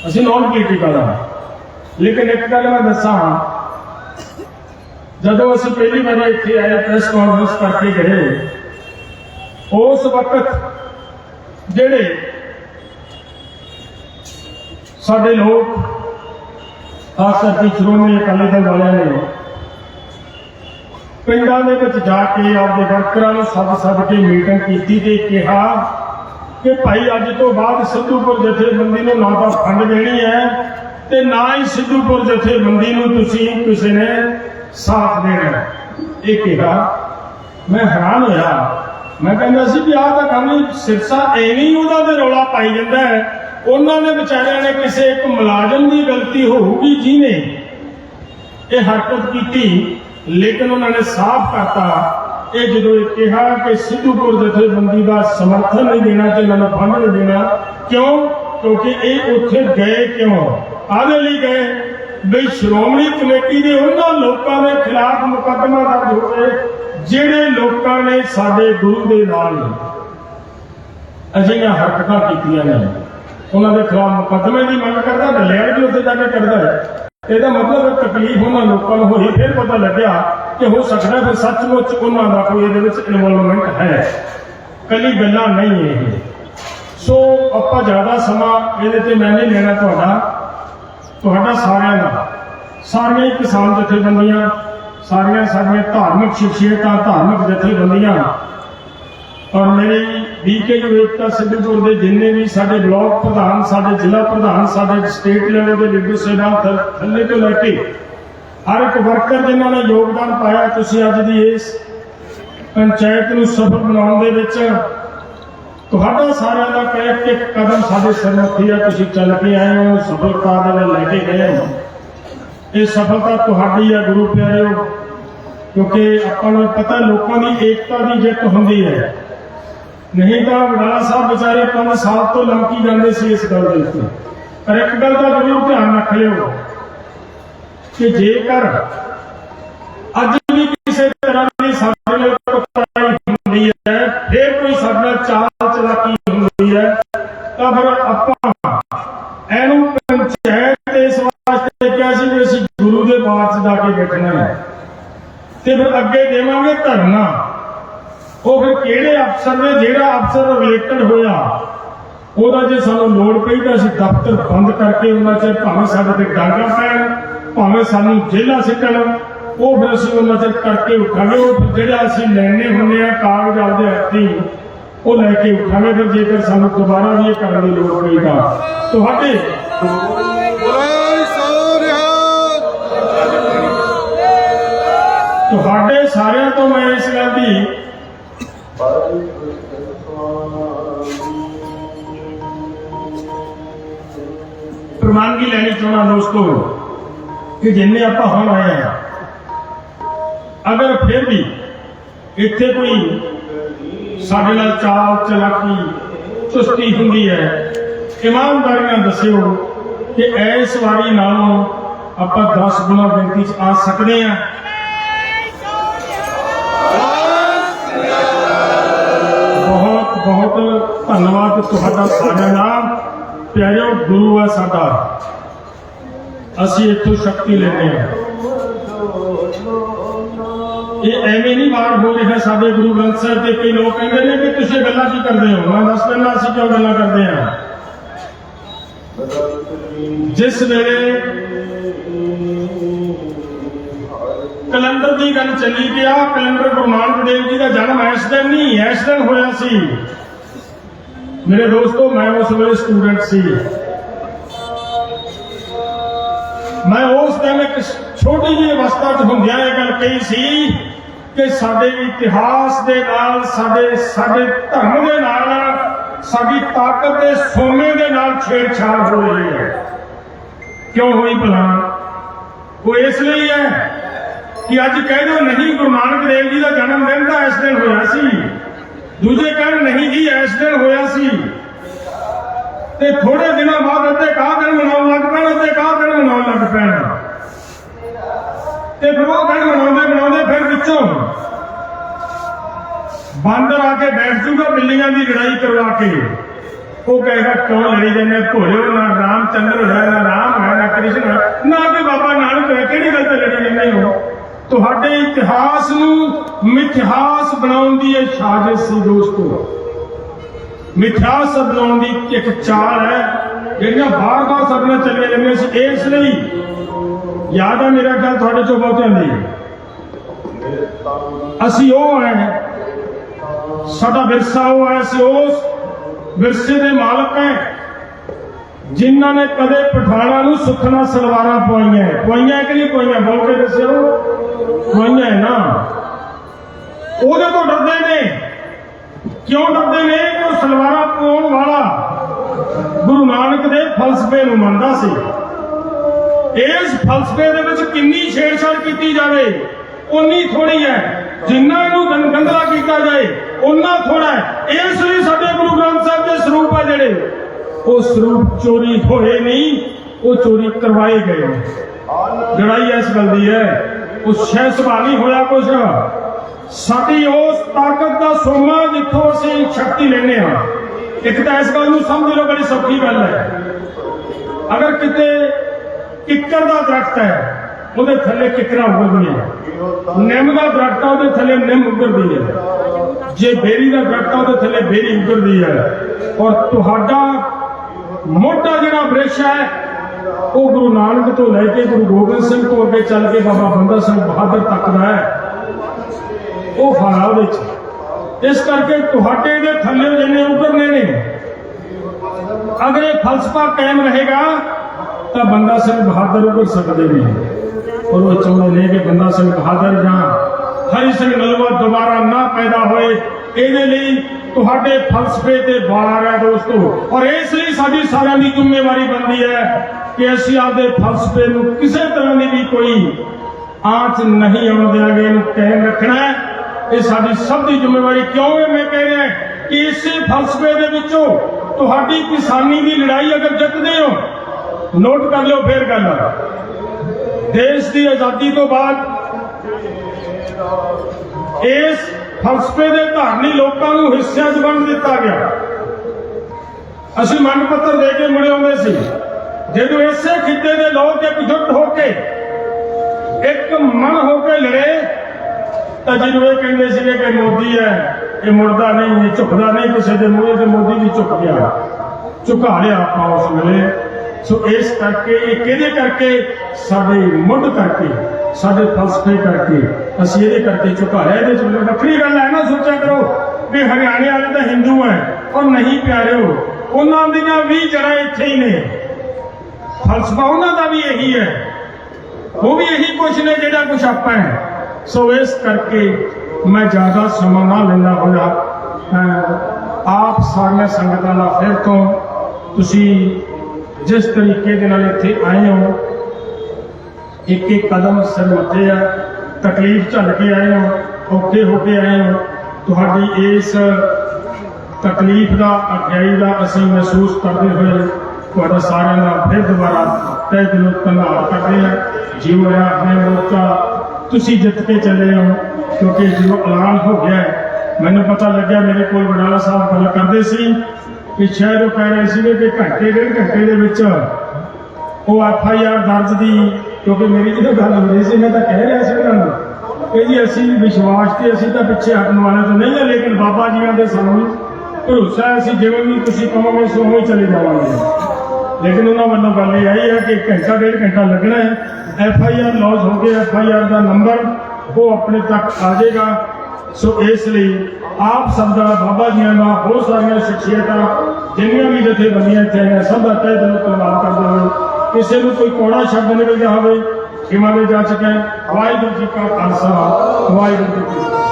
ਅਸੀਂ ਨਾਨ ਪੋਲੀਟੀਕਲ ਆ। ਲੇਕਿਨ ਇੱਕ ਗੱਲ ਮੈਂ ਦੱਸਾਂ, ਜਦੋਂ ਅਸੀਂ ਪਹਿਲੀ ਵਾਰ ਇੱਥੇ ਆਏ ਪ੍ਰੈਸ ਕਾਨਫਰੰਸ ਕਰਕੇ ਗਏ, ਉਸ ਵਕਤ ਜਿਹੜੇ ਸਾਡੇ ਲੋਕ, ਖਾਸ ਕਰਕੇ ਸ਼੍ਰੋਮਣੀ ਅਕਾਲੀ ਦਲ ਵਾਲਿਆਂ ਨੇ, ਪਿੰਡਾਂ ਦੇ ਵਿੱਚ ਜਾ ਕੇ ਆਪਦੇ ਵਰਕਰਾਂ ਨੂੰ ਸੱਦ ਸੱਦ ਕੇ ਮੀਟਿੰਗ ਕੀਤੀ ਤੇ ਕਿਹਾ ਕਿ ਭਾਈ ਅੱਜ ਤੋਂ ਬਾਅਦ ਸਿੱਧੂਪੁਰ ਜਥੇਬੰਦੀ ਨੂੰ ਨਾ ਤਾਂ ਫੰਡ ਦੇਣੀ ਹੈ ਤੇ ਨਾ ਹੀ ਸਿੱਧੂਪੁਰ ਜਥੇਬੰਦੀ ਨੂੰ ਤੁਸੀਂ ਕਿਸੇ ਨੇ ਸਾਥ ਦੇਣਾ ਇਹ ਕਿਹਾ। ਮੈਂ ਹੈਰਾਨ ਹੋਇਆ। ਮੈਂ ਕਹਿੰਦਾ ਸੀ ਵੀ ਆਹ ਤਾਂ ਕੰਮ ਸਿਰਸਾ ਐਵੇਂ ਹੀ ਉਹਨਾਂ ਦੇ ਪਾਈ ਜਾਂਦਾ ਹੈ। ਉਹਨਾਂ ਨੇ ਵਿਚਾਰਿਆਂ ਨੇ ਕਿਸੇ ਇੱਕ ਮੁਲਾਜ਼ਮ ਦੀ ਗਲਤੀ ਹੋਊਗੀ ਜਿਹਨੇ ਇਹ ਹਰਕਤ ਕੀਤੀ, ਲੇਕਿਨ ਉਹਨਾਂ ਨੇ ਸਾਫ਼ ਕਰਤਾ, ਇਹ ਜਦੋਂ ਇਹ ਕਿਹਾ ਕਿ ਸਿੱਧੂਪੁਰ ਜਥੇਬੰਦੀ ਦਾ ਸਮਰਥਨ ਨਹੀਂ ਦੇਣਾ ਤੇ ਇਹਨਾਂ ਨੂੰ ਫੰਡ ਨਹੀਂ ਦੇਣਾ, ਕਿਉਂ? ਕਿਉਂਕਿ ਇਹ ਉੱਥੇ ਗਏ ਕਿਉਂ? ਆਦੇ ਲਈ ਗਏ। ਬਈ ਸ਼੍ਰੋਮਣੀ ਕਮੇਟੀ ਦੇ ਉਹਨਾਂ ਲੋਕਾਂ ਦੇ ਖਿਲਾਫ ਮੁਕੱਦਮਾ ਦਰਜ ਹੋਵੇ ਜਿਹੜੇ ਲੋਕਾਂ ਨੇ ਸਾਡੇ ਗੁਰੂ ਦੇ ਨਾਲ ਅਜਿਹੀਆਂ ਹਰਕਤਾਂ ਕੀਤੀਆਂ ਨੇ, ਉਹਨਾਂ ਦੇ ਖਿਲਾਫ ਮੁਕੱਦਮੇ ਦੀ ਮੰਗ ਕਰਦਾ ਤੇ ਲੈਣ ਵੀ ਉੱਤੇ ਜਾ ਕੇ ਕਰਦਾ ਹੈ। ਇਹਦਾ ਮਤਲਬ ਹੈ ਤਕਲੀਫ ਉਹਨਾਂ ਲੋਕਾਂ ਨੂੰ ਹੋਈ, ਫਿਰ ਪਤਾ ਲੱਗਿਆ ਕਿ ਹੋ ਸਕਦਾ ਫਿਰ ਸੱਚਮੁੱਚ ਉਹਨਾਂ ਦਾ ਕੋਈ ਇਹਦੇ ਵਿੱਚ ਇਨਵੋਲਵਮੈਂਟ ਹੈ। ਕੱਲੀ ਗੱਲਾਂ ਨਹੀਂ ਇਹ। ਸੋ ਆਪਾਂ ਜ਼ਿਆਦਾ ਸਮਾਂ ਇਹਦੇ ਤੇ ਮੈਂ ਨਹੀਂ ਲੈਣਾ ਤੁਹਾਡਾ ਤੁਹਾਡਾ ਸਾਰਿਆਂ ਦਾ। ਸਾਰੀਆਂ ਹੀ ਕਿਸਾਨ ਜਥੇਬੰਦੀਆਂ ਸਾਰੀਆਂ ਸਾਡੀਆਂ ਧਾਰਮਿਕ ਸ਼ਖਸੀਅਤਾਂ, ਧਾਰਮਿਕ ਜਥੇਬੰਦੀਆਂ। ਔਰ ਮੇਰੇ ਬੀਕੇ ਏਕਤਾ ਸਿੱਧੂਪੁਰ ਦੇ ਜਿੰਨੇ ਵੀ ਸਾਡੇ ਬਲਾਕ ਪ੍ਰਧਾਨ, ਸਾਡੇ ਜ਼ਿਲ੍ਹਾ ਪ੍ਰਧਾਨ, ਸਾਡੇ ਸਟੇਟ ਲੈਵਲ ਦੇ ਲੀਡਰ ਸਾਹਿਬਾਨ ਥੱਲੇ ਤੋਂ ਲੈ ਕੇ ਹਰ ਇੱਕ ਵਰਕਰ ਜਿਨ੍ਹਾਂ ਨੇ ਯੋਗਦਾਨ ਪਾਇਆ, ਤੁਸੀਂ ਅੱਜ ਦੀ ਇਸ ਪੰਚਾਇਤ ਨੂੰ ਸਫਲ ਬਣਾਉਣ ਦੇ ਵਿੱਚ ਤੁਹਾਡਾ ਸਾਰਿਆਂ ਦਾ ਕਹਿ ਇੱਕ ਕਦਮ ਸਾਡੇ ਸਿਰ ਮੱਥੇ ਆ। ਤੁਸੀਂ ਚੱਲ ਕੇ ਆਏ ਹੋ, ਸਫਲਤਾ ਦੇ ਨਾਲ ਲੈ ਕੇ ਗਏ ਹੋ। ਇਹ ਸਫਲਤਾ ਤੁਹਾਡੀ ਹੈ ਗੁਰੂ ਪਿਆਰਿਓ, ਕਿਉਂਕਿ ਆਪਾਂ ਨੂੰ ਪਤਾ ਲੋਕਾਂ ਦੀ ਏਕਤਾ ਦੀ ਜਿੱਤ ਹੁੰਦੀ ਹੈ। ਨਹੀਂ ਤਾਂ ਵਡਾਲਾ ਸਾਹਿਬ ਵਿਚਾਰੇ 5 ਸਾਲ ਤੋਂ ਲੰਕੀ ਜਾਂਦੇ ਸੀ ਇਸ ਗੱਲ ਦੇ ਉੱਤੇ। ਪਰ ਇੱਕ ਗੱਲ ਦਾ ਜ਼ਰੂਰ ਧਿਆਨ ਰੱਖ ਲਿਓ ਕਿ ਜੇਕਰ ਅੱਜ ਵੀ ਕਿਸੇ ਤਰ੍ਹਾਂ ਦੀ ਸਾਡੇ ਨਾਲ ਕੁਤਾਹੀ ਹੁੰਦੀ ਹੈ, ਫਿਰ ਕੋਈ ਸਾਡੇ ਨਾਲ ਚਾਲ ਚਲਾਕੀ ਹੁੰਦੀ ਹੈ ਤਾਂ ਫਿਰ ਆਪਾਂ ਇਹਨੂੰ ਪੰਚਾਇਤ ਇਸ ਵਾਸਤੇ ਕਿਹਾ ਸੀ ਕਿ ਅਸੀਂ ਗੁਰੂ ਦੇ ਬਾਤ 'ਚ ਜਾ ਕੇ ਬੈਠਣਾ ਹੈ ਤੇ ਫਿਰ ਅੱਗੇ ਦੇਵਾਂਗੇ ਧਰਨਾ, ਉਹ ਫਿਰ ਕਿਹੜੇ ਅਫਸਰ ਨੇ, ਜਿਹੜਾ ਅਫਸਰ ਰਿਲੇਟਡ ਹੋਇਆ? ਉਹਦਾ ਜੇ ਸਾਨੂੰ ਲੋੜ ਪਈ ਤਾਂ ਅਸੀਂ ਦਫ਼ਤਰ ਬੰਦ ਕਰਕੇ ਉਹਨਾਂ ਚਿਰ ਭਾਵੇਂ ਸਾਡੇ ਤੇ ਡਾਂਗਾ ਪੈਣ, ਭਾਵੇਂ ਸਾਨੂੰ ਜੇਲ੍ਹਾਂ ਸਿੱਟਣ, ਉਹ ਫਿਰ ਅਸੀਂ ਉਹਨਾਂ ਚ ਕਰਕੇ ਉਠਾਵੇ ਉਹ ਫਿਰ ਜਿਹੜਾ ਅਸੀਂ ਲੈਣੇ ਹੁੰਦੇ ਆ, ਕਾਗਜ਼ ਆਪਦੇ ਹੱਥੀਂ, ਉਹ ਲੈ ਕੇ ਉਠਾਵੇ ਫਿਰ ਜੇਕਰ ਸਾਨੂੰ ਦੁਬਾਰਾ ਵੀ ਇਹ ਕਰਨ ਦੀ ਲੋੜ ਪਈ ਤਾਂ। ਤੁਹਾਡੇ ਤੁਹਾਡੇ ਸਾਰਿਆਂ ਤੋਂ ਮੈਂ ਇਸ ਗੱਲ ਦੀ ਪ੍ਰਵਾਨਗੀ ਲੈਣੀ ਚਾਹੁੰਦਾ ਦੋਸਤੋ ਕਿ ਜਿੰਨੇ ਆਪਾਂ ਹੁਣ ਆਏ ਆ, ਅਗਰ ਫਿਰ ਵੀ ਇੱਥੇ ਕੋਈ ਸਾਡੇ ਨਾਲ ਚਾਲ ਚਲਾਕੀ ਚੁਸਤੀ ਹੁੰਦੀ ਹੈ ਇਮਾਨਦਾਰੀ ਨਾਲ ਦੱਸਿਓ ਕਿ ਇਸ ਵਾਰੀ ਨਾਲੋਂ ਆਪਾਂ 10 ਗੁਣਾ ਗਿਣਤੀ ਚ ਆ ਸਕਦੇ ਆ ਧੰਨਵਾਦ ਤੁਹਾਡਾ ਸਾਰਿਆਂ ਦਾ। ਪਿਆਰਿਓ, ਗੁਰੂ ਹੈ ਸਾਡਾ। ਅਸੀਂ ਇੱਥੋਂ ਸ਼ਕਤੀ ਲੈਂਦੇ ਹਾਂ। ਇਹ ਐਵੇਂ ਨਹੀਂ ਬਾਹਰ ਹੋ ਰਿਹਾ ਸਾਡੇ ਗੁਰੂ ਗ੍ਰੰਥ ਸਾਹਿਬ ਤੇ ਕਈ ਲੋਕ ਕਹਿੰਦੇ ਨੇ ਕਿ ਤੁਸੀਂ ਗੱਲਾਂ ਕੀ ਕਰਦੇ ਹੋ? ਮੈਂ ਦੱਸ ਦਿੰਦਾ, ਅਸੀਂ ਕਿਉਂ ਗੱਲਾਂ ਕਰਦੇ ਹਾਂ? ਜਿਸ ਵੇਲੇ ਕੈਲੰਡਰ ਦੀ ਗੱਲ ਚੱਲੀ ਗਿਆ ਕੈਲੰਡਰ ਗੁਰੂ ਨਾਨਕ ਦੇਵ ਜੀ ਦਾ ਜਨਮ ਇਸ ਦਿਨ ਨਹੀਂ ਇਸ ਦਿਨ ਹੋਇਆ ਸੀ। ਮੇਰੇ ਦੋਸਤੋ, ਮੈਂ ਉਸ ਵੇਲੇ ਸਟੂਡੈਂਟ ਸੀ। ਮੈਂ ਉਸ ਦਿਨ ਇੱਕ ਛੋਟੀ ਜਿਹੀ ਅਵਸਥਾ 'ਚ ਹੁੰਦਿਆਂ ਇਹ ਗੱਲ ਕਹੀ ਸੀ ਕਿ ਸਾਡੇ ਇਤਿਹਾਸ ਦੇ ਨਾਲ, ਸਾਡੇ ਸਾਡੇ ਧਰਮ ਦੇ ਨਾਲ, ਸਾਡੀ ਤਾਕਤ ਦੇ ਸੋਨੇ ਦੇ ਨਾਲ ਛੇੜਛਾੜ ਹੋ ਰਹੀ ਹੈ। ਕਿਉਂ ਹੋਈ ਭਲਾ? ਉਹ ਇਸ ਲਈ ਹੈ ਕਿ ਅੱਜ ਕਹਿ ਦਿਓ ਨਹੀਂ, ਗੁਰੂ ਨਾਨਕ ਦੇਵ ਜੀ ਦਾ ਜਨਮ ਦਿਨ ਤਾਂ ਇਸ ਦਿਨ ਹੋਇਆ ਸੀ। ਦੂਜੇ ਕਹਿਣ ਨਹੀਂ ਜੀ, ਇਸ ਦਿਨ ਹੋਇਆ ਸੀ। ਤੇ ਥੋੜੇ ਦਿਨਾਂ ਬਾਅਦ ਅੱਧੇ ਕਾਹ ਦਿਨ ਮਨਾਉਣ ਲੱਗ ਪੈਣ, ਅੱਧੇ ਕਾਹ ਦਿਨ ਮਨਾਉਣ ਲੱਗ ਪੈਣ। ਤੇ ਫਿਰ ਉਹ ਦਿਨ ਮਨਾਉਂਦੇ ਮਨਾਉਂਦੇ ਫਿਰ ਵਿੱਚੋਂ ਬਾਂਦਰ ਆ ਕੇ ਬੈਠ ਜੂਗਾ ਬਿੱਲੀਆਂ ਦੀ ਲੜਾਈ ਕਰਵਾ ਕੇ। ਉਹ ਕਹੇਗਾ ਕਿਉਂ ਲੜੀ ਜਾਂਦੇ ਭੋਲਿਓ, ਨਾ ਰਾਮ ਚੰਦਰ ਹੋਇਆ ਨਾ ਰਾਮ ਹੈ, ਨਾ ਕ੍ਰਿਸ਼ਨ ਹੈ। ਨਾ ਕੋਈ ਬਾਬਾ ਨਾਨਕ ਹੈ, ਕਿਹੜੀ ਗੱਲ ਤੇ ਲੜੀ ਜਾਂਦੇ ਹੋ? ਤੁਹਾਡੇ ਇਤਿਹਾਸ ਨੂੰ ਮਿਥਿਹਾਸ ਬਣਾਉਣ ਦੀ ਇਹ ਸਾਜ਼ਿਸ਼ ਸੀ ਦੋਸਤੋ। ਮਿਥਿਹਾਸ ਬਣਾਉਣ ਦੀ ਇੱਕ ਚਾਲ ਹੈ, ਜਿਹੜੀਆਂ ਬਾਰ-ਬਾਰ ਸਾਡੇ ਨਾਲ ਚੱਲੀਆਂ ਜਾਂਦੀਆਂ ਸੀ, ਇਸ ਲਈ ਯਾਦ ਹੈ ਮੇਰਾ ਗੱਲ ਤੁਹਾਡੇ ਚੋਂ ਬਹੁਤਿਆਂ ਦੀ। ਅਸੀਂ ਉਹ ਹੈ। ਸਾਡਾ ਵਿਰਸਾ ਉਹ ਹੈ ਅਸੀਂ ਉਸ ਵਿਰਸੇ ਦੇ ਮਾਲਕ ਹੈ, ਜਿਨ੍ਹਾਂ ਨੇ ਕਦੇ ਪਠਾਣਾ ਨੂੰ ਸੁਖਣਾ ਸਲਵਾਰਾਂ ਪਵਾਈਆਂ ਪਵਾਈਆਂ ਕਿ ਨਹੀਂ ਪਵਾਈਆਂ, ਬੋਲ ਕੇ ਦੱਸਿਓ। ਪਵਾਈਆਂ ਨਾ। ਉਹਦੇ ਤੋਂ ਡਰਦੇ ਨੇ, ਕਿਉਂ ਡਰਦੇ ਨੇ? ਕਿ ਉਹ ਸਲਵਾਰਾਂ ਪਾਉਣ ਵਾਲਾ ਗੁਰੂ ਨਾਨਕ ਦੇ ਫਲਸਫੇ ਨੂੰ ਮੰਨਦਾ ਸੀ। ਇਸ ਫਲਸਫੇ ਦੇ ਵਿੱਚ ਕਿੰਨੀ ਛੇੜਛਾੜ ਕੀਤੀ ਜਾਵੇ ਉਨੀ ਥੋੜੀ ਹੈ। ਜਿੰਨਾ ਇਹਨੂੰ ਗੰ- ਗੰਧਲਾ ਕੀਤਾ ਜਾਏ ਉਨਾ ਥੋੜਾ ਹੈ। ਇਸ ਲਈ ਸਾਡੇ ਗੁਰੂ ਗ੍ਰੰਥ ਸਾਹਿਬ ਦੇ ਸਰੂਪ ਆ ਜਿਹੜੇ। ਉਹ ਸਰੂਪ ਚੋਰੀ ਹੋਏ ਨਹੀਂ, ਉਹ ਚੋਰੀ ਕਰਵਾਏ ਗਏ ਨੇ। ਲੜਾਈ ਇਸ ਗੱਲ ਦੀ ਹੈ। ਉਹ ਸ਼ੈ ਸੁਭਾ ਹੋਇਆ ਕੁਛ। ਸਾਡੀ ਉਸ ਤਾਕਤ ਦਾ ਸੋਮਾ ਜਿੱਥੋਂ ਅਸੀਂ ਸ਼ਕਤੀ ਲੈਨੇ ਹਾਂ। ਇੱਕ ਤਾਂ ਇਸ ਗੱਲ ਨੂੰ ਸਮਝ ਲਓ, ਬੜੀ ਸੌਖੀ ਗੱਲ ਹੈ। ਅਗਰ ਕਿਤੇ ਕਿੱਕਰ ਦਾ ਦਰਖਤ ਹੈ, ਉਹਦੇ ਥੱਲੇ ਕਿੱਕਰਾਂ ਉੱਗਦੀਆਂ। ਨਿੰਮ ਦਾ ਦਰਖਤ ਆ ਉਹਦੇ ਥੱਲੇ ਨਿੰਮ ਉੱਗਦੀ ਹੈ। ਜੇ ਬੇਰੀ ਦਾ ਦਰਖਤ ਆ ਉਹਦੇ ਥੱਲੇ ਬੇਰੀ ਉੱਗਦੀ ਹੈ। ਔਰ ਤੁਹਾਡਾ ਮੋਟਾ ਜਿਹੜਾ ਬ੍ਰਿਸ਼ ਹੈ ਉਹ ਗੁਰੂ ਨਾਨਕ ਤੋਂ ਲੈ ਕੇ ਗੁਰੂ ਗੋਬਿੰਦ ਸਿੰਘ ਤੋਂ ਅੱਗੇ ਚੱਲ ਕੇ ਬਾਬਾ ਬੰਦਾ ਸਿੰਘ ਬਹਾਦਰ ਤੱਕ ਦਾ ਹੈ। ਉਹ ਫਾਲਾ ਵਿੱਚ ਇਸ ਕਰਕੇ ਤੁਹਾਡੇ ਦੇ ਥੱਲੇ ਜਿੰਨੇ ਉੱਪਰਨੇ ਨੇ, ਅਗਰ ਇਹ ਫਲਸਫਾ ਕਾਇਮ ਰਹੇਗਾ, ਤਾਂ ਬੰਦਾ ਸਿੰਘ ਬਹਾਦਰ ਉੱਪਰ ਸਕਦੇ ਨੇ। ਔਰ ਉਹ ਚਾਹੁੰਦੇ ਨੇ ਕਿ ਬੰਦਾ ਸਿੰਘ ਬਹਾਦਰ ਜਾਂ ਹਰੀ ਸਿੰਘ ਨਲਵਾ ਦੁਬਾਰਾ ਨਾ ਪੈਦਾ ਹੋਏ। ਇਹਦੇ ਲਈ ਤੁਹਾਡੇ ਫਲਸਫੇ ਤੇ ਵਾਰ ਹੈ ਦੋਸਤੋ। ਔਰ ਇਸ ਲਈ ਸਾਡੀ ਸਾਰਿਆਂ ਦੀ ਜ਼ਿੰਮੇਵਾਰੀ ਬਣਦੀ ਹੈ ਕਿ ਅਸੀਂ ਆਪਦੇ ਫਲਸਫੇ ਨੂੰ ਕਿਸੇ ਤਰ੍ਹਾਂ ਦੀ ਵੀ ਕੋਈ ਆਂਚ ਨਹੀਂ ਆਉਣ ਦਿਆਂਗੇ ਇਹਨੂੰ ਕਾਇਮ ਰੱਖਣਾ ਹੈ। ਇਹ ਸਾਡੀ ਸਭ ਦੀ ਜ਼ਿੰਮੇਵਾਰੀ ਕਿਉਂ ਹੈ? ਮੈਂ ਕਹਿ ਰਿਹਾ ਕਿ ਇਸੇ ਫਲਸਫੇ ਦੇ ਵਿੱਚੋਂ ਤੁਹਾਡੀ ਕਿਸਾਨੀ ਦੀ ਲੜਾਈ ਅਗਰ ਜਿੱਤਦੇ ਹੋ, ਨੋਟ ਕਰ ਲਿਓ ਫੇਰ ਗੱਲ। ਦੇਸ਼ ਦੀ ਆਜ਼ਾਦੀ ਤੋਂ ਬਾਅਦ ਇਸ ਫਲਸਫੇ ਦੇ ਧਾਰਨੀ ਲੋਕਾਂ ਨੂੰ ਹਿੱਸਿਆਂ 'ਚ ਵੰਡ ਦਿੱਤਾ ਗਿਆ। ਅਸੀਂ ਮੰਗ ਪੱਤਰ ਦੇ ਕੇ ਮੁੜੇ ਆਉਂਦੇ ਸੀ। ਜਦੋਂ ਇਸੇ ਖਿੱਤੇ ਦੇ ਲੋਕ ਇਕਜੁੱਟ ਹੋ ਕੇ ਇੱਕ ਮਨ ਹੋ ਕੇ ਲੜੇ, ਤਾਂ ਜਦੋਂ ਇਹ ਕਹਿੰਦੇ ਸੀਗੇ ਕਿ ਮੋਦੀ ਹੈ, ਇਹ ਮੁੜਦਾ ਨਹੀਂ, ਇਹ ਝੁਕਦਾ ਨਹੀਂ ਕਿਸੇ ਦੇ ਮੂਹਰੇ ਤੇ ਮੋਦੀ ਵੀ ਝੁਕ ਗਿਆ। ਝੁਕਾ ਲਿਆ ਆਪਾਂ ਉਸ ਵੇਲੇ। ਸੋ ਇਸ ਕਰਕੇ, ਇਹ ਕਿਹਦੇ ਕਰਕੇ? ਸਾਡੇ ਮੁੱਢ ਕਰਕੇ, ਸਾਡੇ ਫਲਸਫੇ ਕਰਕੇ। ਅਸੀਂ ਇਹਦੇ ਕਰਕੇ ਝੁਕਾ ਲਿਆ, ਇਹਦੇ ਚ ਵੱਖਰੀ ਗੱਲ ਹੈ ਨਾ, ਸੋਚਿਆ ਕਰੋ ਵੀ ਹਰਿਆਣੇ ਵਾਲੇ ਤਾਂ ਹਿੰਦੂ ਹੈ ਉਹ ਨਹੀਂ ਪਿਆਰਿਓ ਉਹਨਾਂ ਦੀਆਂ ਵੀ ਜੜ੍ਹਾਂ ਇੱਥੇ ਹੀ ਨੇ। ਫਲਸਫਾ ਉਹਨਾਂ ਦਾ ਵੀ ਇਹੀ ਹੈ। ਉਹ ਵੀ ਇਹੀ ਕੁਛ ਨੇ ਜਿਹੜਾ ਕੁਛ ਆਪਾਂ ਹੈ। ਸੋ ਇਸ ਕਰਕੇ ਮੈਂ ਜ਼ਿਆਦਾ ਸਮਾਂ ਨਾ ਲੈਂਦਾ ਹੋਇਆ। ਆਪ ਸਾਰੀਆਂ ਸੰਗਤਾਂ ਦਾ ਫਿਰ ਤੋਂ ਤੁਸੀਂ ਜਿਸ ਤਰੀਕੇ ਦੇ ਨਾਲ ਇੱਥੇ ਆਏ ਹੋ ਇੱਕ ਇੱਕ ਕਦਮ ਸਿਰ ਮੱਥੇ ਆ, ਤਕਲੀਫ ਝੱਲ ਕੇ ਆਏ ਹੋ, ਔਖੇ ਹੋ ਕੇ ਆਏ ਹੋ, ਤੁਹਾਡੀ ਇਸ ਤਕਲੀਫ ਦਾ ਅਗਿਆਈ ਦਾ ਅਸੀਂ ਮਹਿਸੂਸ ਕਰਦੇ ਹੋਏ ਤੁਹਾਡਾ ਸਾਰਿਆਂ ਦਾ ਫਿਰ ਦੁਬਾਰਾ ਤਹਿ ਦਿਲੋਂ ਧੰਨਵਾਦ ਕਰਦੇ ਹਾਂ। ਜਿਉ ਹੋਇਆ ਆਪਣੇ ਮੋਰਚਾ ਤੁਸੀਂ ਜਿੱਤ ਕੇ ਚੱਲੇ ਹੋ ਕਿਉਂਕਿ ਜਦੋਂ ਐਲਾਨ ਹੋ ਗਿਆ ਮੈਨੂੰ ਪਤਾ ਲੱਗਿਆ ਮੇਰੇ ਕੋਲ ਵਡਾਲਾ ਸਾਹਿਬ ਗੱਲ ਕਰਦੇ ਸੀ ਕਿ ਸ਼ਾਇਦ ਉਹ ਕਹਿ ਰਹੇ ਸੀਗੇ ਕਿ ਘੰਟੇ ਡੇਢ ਘੰਟੇ ਦੇ ਵਿੱਚ ਉਹ ਐਫ ਆਈ ਆਰ ਦਰਜ ਦੀ, ਕਿਉਂਕਿ ਮੇਰੀ ਜਦੋਂ ਗੱਲ ਹੋ ਰਹੀ ਸੀ, ਮੈਂ ਤਾਂ ਕਹਿ ਰਿਹਾ ਸੀ ਉਹਨਾਂ ਨੂੰ ਕਿ ਜੀ ਅਸੀਂ ਵਿਸ਼ਵਾਸ ਤੇ ਅਸੀਂ ਤਾਂ ਪਿੱਛੇ ਹਟਣ ਵਾਲੇ ਤਾਂ ਨਹੀਂ ਹਾਂ, ਲੇਕਿਨ ਬਾਬਾ ਜੀਆਂ ਦੇ ਸਾਨੂੰ ਭਰੋਸਾ ਹੈ, ਅਸੀਂ ਜਿਵੇਂ ਵੀ ਤੁਸੀਂ ਕਹੋਗੇ ਸੋ ਹੀ ਚਲੇ ਜਾਵਾਂਗੇ। ਲੇਕਿਨ ਉਹਨਾਂ ਵੱਲੋਂ ਗੱਲ ਇਹ ਆਈ ਹੈ ਕਿ ਘੰਟਾ, ਡੇਢ ਘੰਟਾ ਲੱਗਣਾ ਹੈ। ਐਫ ਆਈ ਆਰ ਲੌਸ ਹੋ ਗਿਆ ਐਫ ਆਈ ਆਰ ਦਾ ਨੰਬਰ ਉਹ ਆਪਣੇ ਤੱਕ ਆ ਜਾਏਗਾ। ਸੋ ਇਸ ਲਈ ਆਪ ਸਭ ਦਾ ਬਾਬਾ ਜੀਆਂ ਦਾ ਬਹੁਤ ਸਾਰੀਆਂ ਸ਼ਖਸੀਅਤਾਂ, ਜਿੰਨੀਆਂ ਵੀ ਜਥੇਬੰਦੀਆਂ ਇੱਥੇ ਆਈਆਂ, ਸਭ ਦਾ ਤਹਿ ਦਿਲੋਂ ਧੰਨਵਾਦ ਕਰਦੇ ਹੋਏ, ਕਿਸੇ ਨੂੰ ਕੋਈ ਕੋੜਾ ਸ਼ਬਦ ਨਿਕਲ ਹੋਵੇ ਕਿ ਦੇ ਜਾ ਚੁੱਕੇ ਵਾਹਿਗੁਰੂ ਜੀ ਕਾ ਖਾਲਸਾ, ਵਾਹਿਗੁਰੂ ਜੀ ਕੀ ਫਤਿਹ।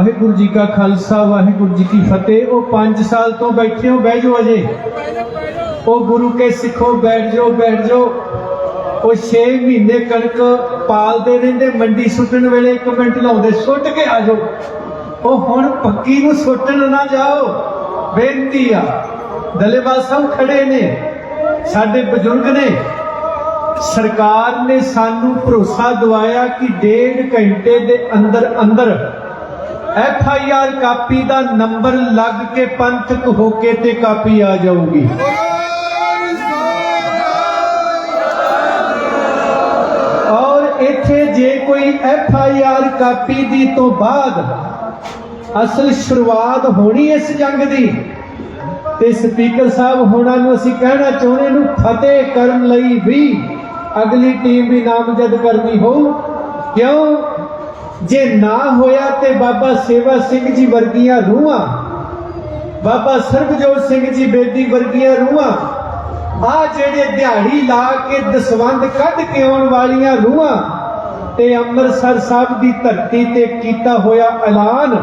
ਵਾਹਿਗੁਰੂ ਜੀ ਕਾ ਖਾਲਸਾ, ਵਾਹਿਗੁਰੂ ਜੀ ਕੀ ਫਤਿਹ। ਉਹ 5 ਸਾਲ ਤੋਂ ਬੈਠੇ ਹੋ, ਬਹਿ ਜਾਓ ਅਜੇ। ਉਹ ਗੁਰੂ ਕੇ ਸਿੱਖੋ, ਬੈਠ ਜਾਓ ਬੈਠ ਜਾਓ। ਉਹ 6 ਮਹੀਨੇ ਕਣਕ ਪਾਲਦੇ ਰਹਿੰਦੇ, ਮੰਡੀ ਸੁੱਟਣ ਵੇਲੇ 1 ਮਿੰਟ ਲਾਉਂਦੇ, ਸੁੱਟ ਕੇ ਆ ਜਾਓ। ਉਹ ਹੁਣ ਪੱਕੀ ਨੂੰ ਸੁੱਟਣ ਨਾ ਜਾਓ। ਬੇਨਤੀ ਆ, ਦਲੇਵਾਲ ਸਾਹਿਬ ਖੜੇ ਨੇ, ਸਾਡੇ ਬਜ਼ੁਰਗ ਨੇ। ਸਰਕਾਰ ਨੇ ਸਾਨੂੰ ਭਰੋਸਾ ਦਿਵਾਇਆ ਕਿ ਡੇਢ ਘੰਟੇ ਦੇ ਅੰਦਰ ਅੰਦਰ ਐਫ ਆਈ ਆਰ ਕਾਪੀ ਦਾ ਨੰਬਰ ਲੱਗ ਕੇ ਪੰਥਕ ਹੋ ਕੇ ਤੇ ਕਾਪੀ ਆ ਜਾਊਗੀ। ਔਰ ਇੱਥੇ ਜੇ ਕੋਈ ਐਫ ਆਈ ਆਰ ਕਾਪੀ ਦੀ ਤੋਂ ਬਾਅਦ ਅਸਲ ਸ਼ੁਰੂਆਤ ਹੋਣੀ ਇਸ ਜੰਗ ਦੀ, ਤੇ ਸਪੀਕਰ ਸਾਹਿਬ ਹੋਣਾ ਨੂੰ ਅਸੀਂ ਕਹਿਣਾ ਚਾਹੁੰਦੇ ਨੂੰ ਫਤਿਹ ਕਰਨ ਲਈ ਵੀ ਅਗਲੀ ਟੀਮ ਵੀ ਨਾਮਜ਼ਦ ਕਰਨੀ ਹੋਊ। ਕਿਉਂ? ਜੇ ਨਾ ਹੋਇਆ ਤੇ ਬਾਬਾ ਸੇਵਾ ਸਿੰਘ ਜੀ ਵਰਗੀਆਂ ਰੂਹਾਂ, ਬਾਬਾ ਸਰਬਜੋਤ ਸਿੰਘ ਜੀ ਬੇਦੀ ਵਰਗੀਆਂ ਰੂਹਾਂ, ਆ ਜਿਹੜੇ ਦਿਹਾੜੀ ਲਾ ਕੇ ਦਸਵੰਦ ਕੱਢ ਕੇ ਆਉਣ ਵਾਲੀਆਂ ਰੂਹਾਂ ਤੇ ਅੰਮ੍ਰਿਤਸਰ ਸਾਹਿਬ ਦੀ ਧਰਤੀ ਤੇ ਕੀਤਾ ਹੋਇਆ ਐਲਾਨ,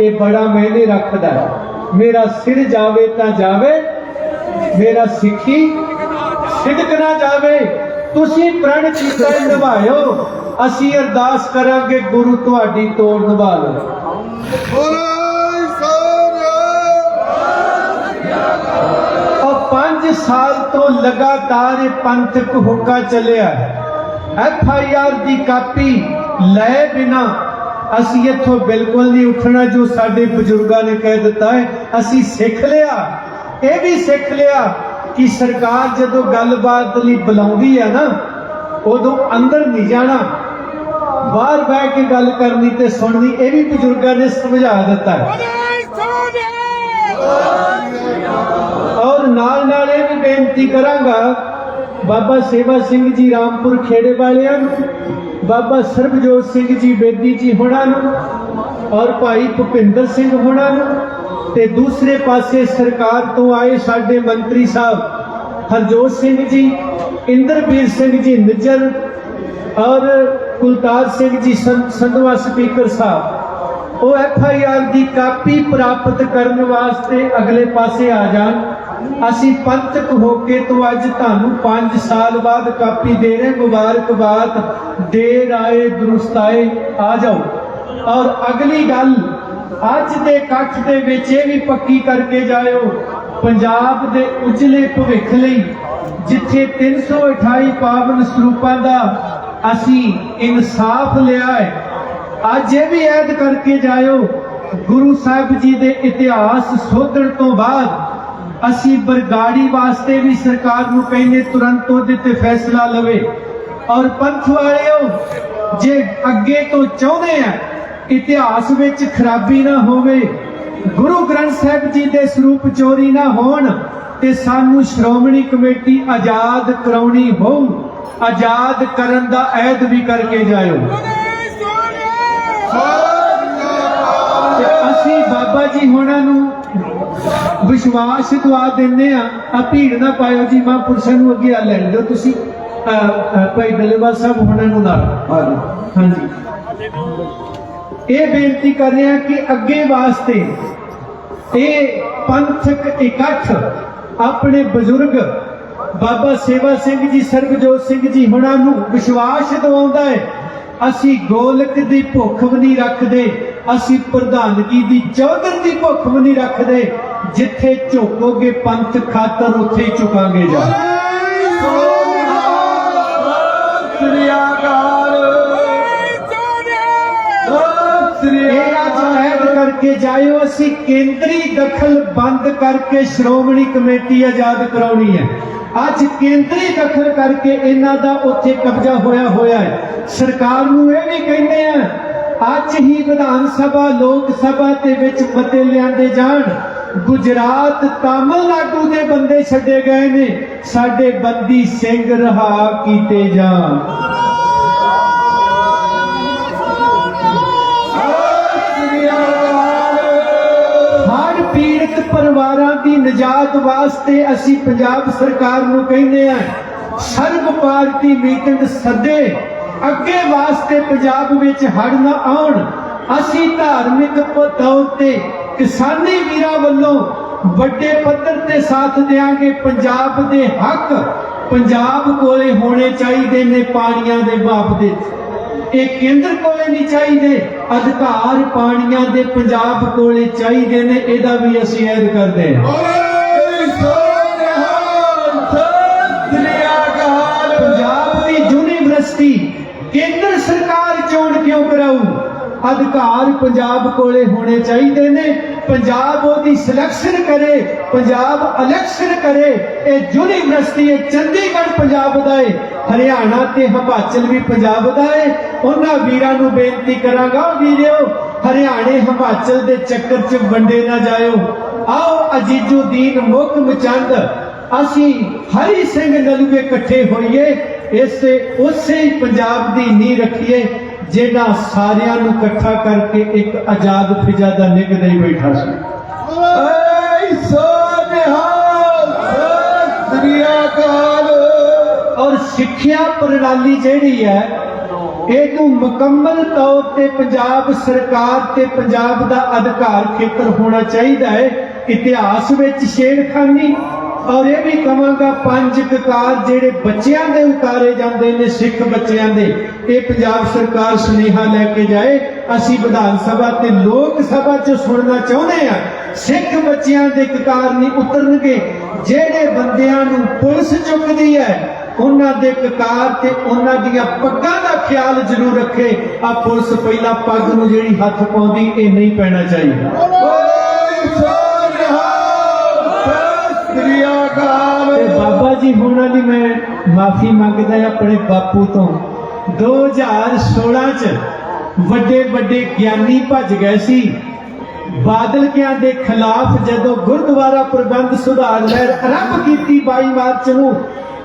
ਇਹ ਬੜਾ ਮਾਇਨੇ ਰੱਖਦਾ ਮੇਰਾ ਸਿਰ ਜਾਵੇ ਤਾਂ ਜਾਵੇ, ਮੇਰਾ ਸਿੱਖੀ ਸਿਦਕ ਨਾ ਜਾਵੇ। ਤੁਸੀਂ ਪ੍ਰਣ ਕੀਤਾ ਨਿਭਾਇਓ। ਅਸੀਂ ਅਰਦਾਸ ਕਰਾਂਗੇ ਗੁਰੂ ਤੁਹਾਡੀ ਤੋੜ ਨਿਭਾ ਸੋਨਿਆ ਔਰ 5 ਸਾਲ ਤੋਂ ਲਗਾਤਾਰ ਇਹ ਪੰਥਕ ਹੁੱਕਾ ਚੱਲਿਆ ਐਫ ਆਈ ਆਰ ਦੀ ਕਾਪੀ ਲੈ ਬਿਨਾ ਅਸੀਂ ਇੱਥੋਂ ਬਿਲਕੁਲ ਨਹੀਂ ਉੱਠਣਾ ਜੋ ਸਾਡੇ ਬਜ਼ੁਰਗਾਂ ਨੇ ਕਹਿ ਦਿੱਤਾ ਹੈ। ਅਸੀਂ ਸਿੱਖ ਲਿਆ। ਇਹ ਵੀ ਸਿੱਖ ਲਿਆ ਕਿ ਸਰਕਾਰ ਜਦੋਂ ਗੱਲਬਾਤ ਲਈ ਬੁਲਾਉਂਦੀ ਹੈ ਨਾ ਉਦੋਂ ਅੰਦਰ ਨਹੀਂ ਜਾਣਾ। ਬਾਹਰ ਬਹਿ ਕੇ ਗੱਲ ਕਰਨੀ ਤੇ ਸੁਣਨੀ, ਇਹ ਵੀ ਬਜ਼ੁਰਗਾਂ ਨੇ ਸਮਝਾ ਦਿੱਤਾ ਔਰ ਨਾਲ ਨਾਲ ਇਹ ਵੀ ਬੇਨਤੀ ਕਰਾਂਗਾ, ਬਾਬਾ ਸੇਵਾ ਸਿੰਘ ਜੀ ਰਾਮਪੁਰ ਖੇੜੇ ਵਾਲਿਆਂ ਨੂੰ, ਬਾਬਾ ਸਰਬਜੋਤ ਸਿੰਘ ਜੀ ਬੇਦੀ ਜੀ ਹੋਣਾ ਨੂੰ, ਔਰ ਭਾਈ ਭੁਪਿੰਦਰ ਸਿੰਘ ਹੋਣਾ ਨੂੰ, ਤੇ ਦੂਸਰੇ ਪਾਸੇ ਸਰਕਾਰ ਤੋਂ ਆਏ ਸਾਡੇ ਮੰਤਰੀ ਸਾਹਿਬ ਹਰਜੋਤ ਸਿੰਘ ਜੀ, ਇੰਦਰਬੀਰ ਸਿੰਘ ਜੀ ਨਿੱਜਰ, ਔਰ ਕੁਲਤਾਰ ਸਿੰਘ ਜੀ ਸੰਧਵਾ ਸਪੀਕਰ ਸਾਹਿਬ, ਉਹ ਐਫ ਆਈ ਆਰ ਦੀ ਕਾਪੀ ਪ੍ਰਾਪਤ ਕਰਨ ਵਾਸਤੇ ਅਗਲੇ ਪਾਸੇ ਆ ਜਾਣ। ਅਸੀਂ ਪੰਥਕ ਹੋ ਕੇ ਤੋਂ ਅੱਜ ਤੁਹਾਨੂੰ 5 ਸਾਲ ਬਾਅਦ ਕਾਪੀ ਦੇ ਰਹੇ ਮੁਬਾਰਕਬਾਦ ਦੇਰ ਆਏ ਦਰੁਸਤ ਆ ਜਾਓ। ਔਰ ਅਗਲੀ ਗੱਲ, ਅੱਜ ਦੇ ਇਕੱਠ ਦੇ ਵਿੱਚ ਇਹ ਵੀ ਪੱਕੀ ਕਰਕੇ ਜਾਇਓ, ਪੰਜਾਬ ਦੇ ਉਜਲੇ ਭਵਿੱਖ ਲਈ ਜਿੱਥੇ 328 ਪਾਵਨ ਸਰੂਪਾਂ ਦਾ ਅਸੀਂ ਇਨਸਾਫ ਲਿਆ ਹੈ। ਅੱਜ ਇਹ ਵੀ ਐਦ ਕਰਕੇ ਜਾਇਓ, ਗੁਰੂ ਸਾਹਿਬ ਜੀ ਦੇ ਇਤਿਹਾਸ ਸੋਧਣ ਤੋਂ ਬਾਅਦ ਅਸੀਂ ਬਰਗਾੜੀ ਵਾਸਤੇ ਵੀ ਸਰਕਾਰ ਨੂੰ ਕਹਿੰਦੇ ਤੁਰੰਤ ਉਹਦੇ ਤੇ ਫੈਸਲਾ ਲਵੇ। ਔਰ ਪੰਥ ਵਾਲਿਓ, ਜੇ ਅੱਗੇ ਤੋਂ ਚਾਹੁੰਦੇ ਆ, ਇਤਿਹਾਸ ਵਿੱਚ ਖਰਾਬੀ ਨਾ ਹੋਵੇ, ਗੁਰੂ ਗ੍ਰੰਥ ਸਾਹਿਬ ਜੀ ਦੇ ਸਰੂਪ ਚੋਰੀ ਨਾ ਹੋਣ ਤੇ ਸਾਨੂੰ ਸ਼੍ਰੋਮਣੀ ਕਮੇਟੀ ਆਜ਼ਾਦ ਕਰਾਉਣੀ ਹੋਊ। ਆਜ਼ਾਦ ਕਰਨ ਦਾ ਐਦ ਵੀ ਕਰਕੇ ਜਾਇਓ। ਸੋਨਿਆ ਜੀ ਹੋਣਾ ਨੂੰ ਵਿਸ਼ਵਾਸ ਦਵਾ ਦਿੰਦੇ ਆ। ਆ ਭੀੜ ਨਾ ਪਾਇਓ ਜੀ ਮਹਾਂਪੁਰਸ਼ਾਂ ਨੂੰ ਅੱਗੇ ਆ ਲੈਣ ਦਿਓ ਤੁਸੀਂ। ਭਾਈ ਡੱਲੇਵਾਲ ਸਾਹਿਬ ਹੋਣਾ ਨੂੰ ਨਾਲ। ਹਾਂਜੀ। ਇਹ ਬੇਨਤੀ ਕਰ ਰਹੇ ਕਿ ਅੱਗੇ ਵਾਸਤੇ ਇਹ ਪੰਥਕ ਇਕੱਠ ਆਪਣੇ ਬਜ਼ੁਰਗ ਬਾਬਾ ਸੇਵਾ ਸਿੰਘ ਜੀ ਸਰਬਜੋਤ ਸਿੰਘ ਜੀ ਹੁਣਾਂ ਨੂੰ ਵਿਸ਼ਵਾਸ ਦਿਵਾਉਂਦਾ ਹੈ। ਅਸੀਂ ਗੋਲਕ ਦੀ ਭੁੱਖ ਵੀ ਨਹੀਂ ਰੱਖਦੇ ਅਸੀਂ ਪ੍ਰਧਾਨਗੀ ਦੀ ਚੌਧਰ ਦੀ ਭੁੱਖ ਵੀ ਨਹੀਂ ਰੱਖਦੇ ਜਿੱਥੇ ਝੁਕੋਗੇ ਪੰਥ ਖਾਤਰ ਉੱਥੇ ਹੀ ਝੁਕਾਂਗੇ ਜਾ। ਕਰਕੇ ਜਾਇਓ ਅਸੀਂ ਕੇਂਦਰੀ ਦਖਲ ਬੰਦ ਕਰਕੇ ਸ਼੍ਰੋਮਣੀ ਕਮੇਟੀ ਆਜ਼ਾਦ ਕਰਾਉਣੀ ਹੈ। ਅੱਜ ਕੇਂਦਰੀ ਦਖਲ ਕਰਕੇ ਇਹਨਾਂ ਦਾ ਉੱਥੇ ਕਬਜ਼ਾ ਹੋਇਆ ਹੋਇਆ ਹੈ। ਸਰਕਾਰ ਨੂੰ ਇਹ ਵੀ ਕਹਿੰਦੇ ਆ, ਅੱਜ ਹੀ ਵਿਧਾਨ ਸਭਾ, ਲੋਕ ਸਭਾ ਦੇ ਵਿੱਚ ਮਤੇ ਲਿਆਂਦੇ ਜਾਣ। ਗੁਜਰਾਤ ਤਾਮਿਲਨਾਡੂ ਦੇ ਬੰਦੇ ਛੱਡੇ ਗਏ ਨੇ। ਸਾਡੇ ਬੰਦੀ ਸਿੰਘ ਰਹਾ ਕੀਤੇ ਜਾਣ। ਨਜਾਤ ਵਾਸਤੇ ਅਸੀਂ ਪੰਜਾਬ ਸਰਕਾਰ ਨੂੰ ਕਹਿੰਦੇ ਆ ਸਰਬ ਪਾਰਟੀ ਮੀਟਿੰਗ ਸੱਦੇ, ਅੱਗੇ ਵਾਸਤੇ ਪੰਜਾਬ ਵਿੱਚ ਹੜ ਨਾ ਆਉਣ। ਅਸੀਂ ਧਾਰਮਿਕ ਤੌਰ ਤੇ ਕਿਸਾਨੀ ਵੀਰਾਂ ਵੱਲੋਂ ਵੱਡੇ ਪੱਧਰ ਤੇ ਸਾਥ ਦੇਾਂਗੇ ਪੰਜਾਬ ਦੇ ਹੱਕ। ਪੰਜਾਬ ਕੋਲੇ ਹੋਣੇ ਚਾਹੀਦੇ ਨੇ ਪਾਣੀਆਂ ਦੇ ਬਾਬਤ ਇਹ ਕੇਂਦਰ ਕੋਲੇ ਨਹੀਂ ਚਾਹੀਦੇ। ਅਧਿਕਾਰ ਪਾਣੀਆਂ ਦੇ ਪੰਜਾਬ ਕੋਲੇ ਚਾਹੀਦੇ ਨੇ ਇਹਦਾ ਵੀ ਅਸੀਂ ਐਡ ਕਰਦੇ ਹਾਂ। ਪੰਜਾਬ ਦੀ ਯੂਨੀਵਰਸਿਟੀ ਕੇਂਦਰ ਸਰਕਾਰ ਚੋਣ ਕਿਉਂ ਕਰਾਊ? ਅਧਿਕਾਰ ਪੰਜਾਬ ਕੋਲੇ ਹੋਣੇ ਚਾਹੀਦੇ ਨੇ। ਪੰਜਾਬ ਉਹਦੀ ਸਿਲੈਕਸ਼ਨ ਕਰੇ, ਪੰਜਾਬ ਇਲੈਕਸ਼ਨ ਕਰੇ। ਇਹ ਯੂਨੀਵਰਸਿਟੀ, ਇਹ ਚੰਡੀਗੜ੍ਹ ਪੰਜਾਬ ਦਾ ਹੈ ਹਰਿਆਣਾ ਤੇ ਹਿਮਾਚਲ ਵੀ ਪੰਜਾਬ ਦਾ ਹੈ ਉਹਨਾਂ ਵੀਰਾਂ ਨੂੰ ਬੇਨਤੀ ਕਰਾਂਗਾ ਵੀਰਿਓ, ਹਰਿਆਣੇ, ਹਿਮਾਚਲ ਦੇ ਚੱਕਰ 'ਚ ਵੰਡੇ ਨਾ ਜਾਇਓ। ਆਓ ਅਜੀਜੁਦੀਨ ਮੁਕਮ ਚੰਦ ਅਸੀਂ ਹਰੀ ਸਿੰਘ ਨਲੂਏ ਇਕੱਠੇ ਹੋਈਏ। ਇਸੇ, ਉਸੇ ਪੰਜਾਬ ਦੀ ਨੀਂਹ ਰੱਖੀਏ। ਜਿਹੜਾ ਸਾਰਿਆਂ ਨੂੰ ਇਕੱਠਾ ਕਰਕੇ ਇੱਕ ਆਜ਼ਾਦ ਫਿਜ਼ਾ ਦਾ ਨਿੱਘ ਦੇਈ ਬੈਠਾ ਸੀ। ਔਰ ਸਿੱਖਿਆ ਪ੍ਰਣਾਲੀ ਜਿਹੜੀ ਹੈ ਇਹ ਨੂੰ ਮੁਕੰਮਲ ਤੌਰ ਤੇ ਪੰਜਾਬ ਸਰਕਾਰ ਤੇ ਪੰਜਾਬ ਦਾ ਅਧਿਕਾਰ ਖੇਤਰ ਹੋਣਾ ਚਾਹੀਦਾ ਹੈ। ਇਤਿਹਾਸ ਵਿੱਚ ਛੇੜਖਾਨੀ ਔਰ ਇਹ ਵੀ ਕਵਾਂਗਾ ਪੰਜ ਕਕਾਰ ਜਿਹੜੇ ਬੱਚਿਆਂ ਦੇ ਉਤਾਰੇ ਜਾਂਦੇ ਨੇ, ਸਿੱਖ ਬੱਚਿਆਂ ਦੇ। ਇਹ ਪੰਜਾਬ ਸਰਕਾਰ ਸੁਨੇਹਾ ਲੈ ਕੇ ਜਾਏ। ਅਸੀਂ ਵਿਧਾਨ ਸਭਾ ਤੇ ਲੋਕ ਸਭਾ 'ਚ ਸੁਣਨਾ ਚਾਹੁੰਦੇ ਆ ਸਿੱਖ ਬੱਚਿਆਂ ਦੇ ਕਕਾਰ ਨਹੀਂ ਉਤਰਨਗੇ। ਜਿਹੜੇ ਬੰਦਿਆਂ ਨੂੰ ਪੁਲਿਸ ਚੁੱਕਦੀ ਹੈ, ਉਹਨਾਂ ਦੇ ਕਕਾਰ ਤੇ ਉਹਨਾਂ ਦੀਆਂ ਪੱਗਾਂ ਦਾ ਖਿਆਲ ਜ਼ਰੂਰ ਰੱਖੇ। ਆ ਪੁਲਿਸ ਪਹਿਲਾਂ ਪੱਗ ਨੂੰ ਜਿਹੜੀ ਹੱਥ ਪਾਉਂਦੀ, ਇਹ ਨਹੀਂ ਪੈਣਾ ਚਾਹੀਦਾ। ਤੇ ਬਾਬਾ ਜੀ ਹੁਣਾਂ ਦੀ ਮੈਂ ਮਾਫੀ ਮੰਗਦਾ ਆਪਣੇ ਬਾਪੂ ਤੋਂ। 2016 ਚ ਵੱਡੇ ਵੱਡੇ ਗਿਆਨੀ ਭੱਜ ਗਏ ਸੀ। ਬਾਦਲ ਕਿਆਂ ਦੇ ਖਿਲਾਫ ਜਦੋਂ ਗੁਰਦੁਆਰਾ ਪ੍ਰਬੰਧ ਸੁਧਾਰ ਲਹਿਰ ਆਰੰਭ ਕੀਤੀ 22 ਮਾਰਚ ਨੂੰ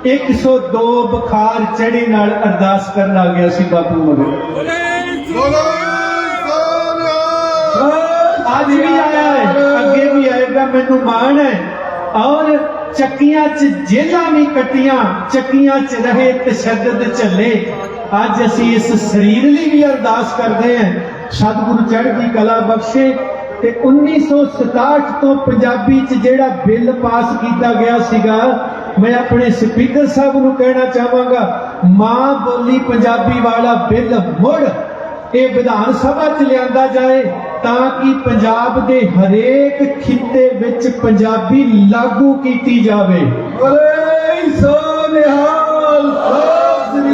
102 ਬੁਖਾਰ ਚੜੇ ਨਾਲ ਅਰਦਾਸ ਕਰਨ ਆ ਗਿਆ ਸੀ ਬਾਪੂ ਮਗਰ। ਅੱਜ ਵੀ ਆਇਆ ਹੈ ਅੱਗੇ ਵੀ ਆਏਗਾ ਮੈਨੂੰ ਮਾਣ ਹੈ। ਔਰ ਚੱਕੀਆਂ 'ਚ ਜੇਲਾਂ ਵੀ ਕੱਟੀਆਂ, ਚੱਕੀਆਂ 'ਚ ਰਹੇ ਤਸ਼ੱਦਦ ਝੱਲੇ। ਅੱਜ ਅਸੀਂ ਇਸ ਸਰੀਰ ਲਈ ਵੀ ਅਰਦਾਸ ਕਰਦੇ ਹਾਂ। ਸਤਿਗੁਰੂ ਚੜ੍ਹਦੀ ਕਲਾ ਬਖਸ਼ੇ ਤੇ 1967 ਤੋਂ ਪੰਜਾਬੀ 'ਚ ਜਿਹੜਾ ਬਿੱਲ ਪਾਸ ਕੀਤਾ ਗਿਆ ਸੀਗਾ, ਮੈਂ ਆਪਣੇ ਸਪੀਕਰ ਸਾਹਿਬ ਨੂੰ ਕਹਿਣਾ ਚਾਹਾਂਗਾ, ਮਾਂ ਬੋਲੀ ਪੰਜਾਬੀ ਵਾਲਾ ਬਿੱਲ ਮੁੜ ਇਹ ਵਿਧਾਨ ਸਭਾ ਚ ਲਿਆਂਦਾ ਜਾਏ। ਤਾਂ ਕਿ ਪੰਜਾਬ ਦੇ ਹਰੇਕ ਖਿੱਤੇ ਵਿੱਚ ਪੰਜਾਬੀ ਲਾਗੂ ਕੀਤੀ ਜਾਵੇ। ਬੋਲੇ ਸੋ ਨਿਹਾਲ